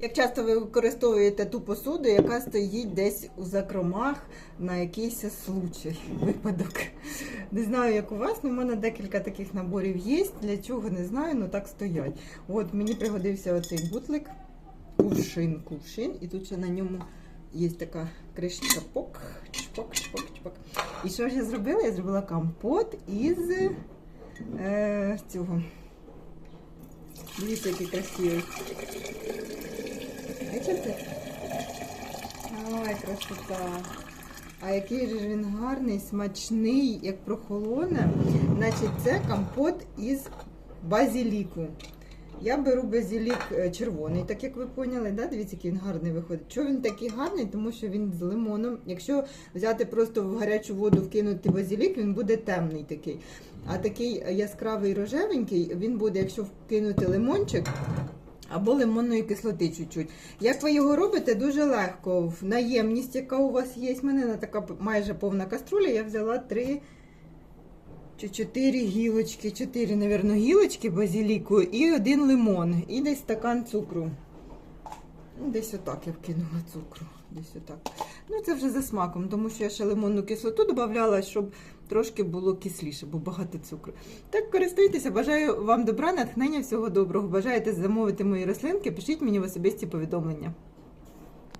Як часто ви використовуєте ту посуду, яка стоїть десь у закромах на якийсь случай, випадок. Не знаю, як у вас, але в мене декілька таких наборів є. Для чого не знаю, але так стоять. От мені пригодився оцей бутлик, кувшин, кувшин, і тут ще на ньому є така кришечка пок, чпок, чпок, чпок. І що ж я зробила? Я зробила компот із е, цього. Дивіться, який красивий. Бачите? Ой, красота. А який же він гарний, смачний, як прохолоне. Значить, це компот із базіліку. Я беру базілік е, червоний, так як ви поняли, да? дивіться, який він гарний виходить. Чого він такий гарний? Тому що він з лимоном. Якщо взяти просто в гарячу воду вкинути базілік, він буде темний такий. А такий яскравий рожевенький, він буде, якщо вкинути лимончик, або лимонної кислоти чуть-чуть. Як ви його робите, дуже легко. Наємність, яка у вас є, в мене така майже повна каструля, я взяла три чи чотири гілочки, чотири, мабуть, гілочки базіліку і один лимон, і десь стакан цукру. Ну, Десь отак я вкинула цукру. Десь отак. Ну, це вже за смаком, тому що я ще лимонну кислоту додавала, щоб трошки було кисліше, бо багато цукру. Так, користуйтеся, бажаю вам добра, натхнення, всього доброго. Бажаєте замовити мої рослинки, пишіть мені в особисті повідомлення.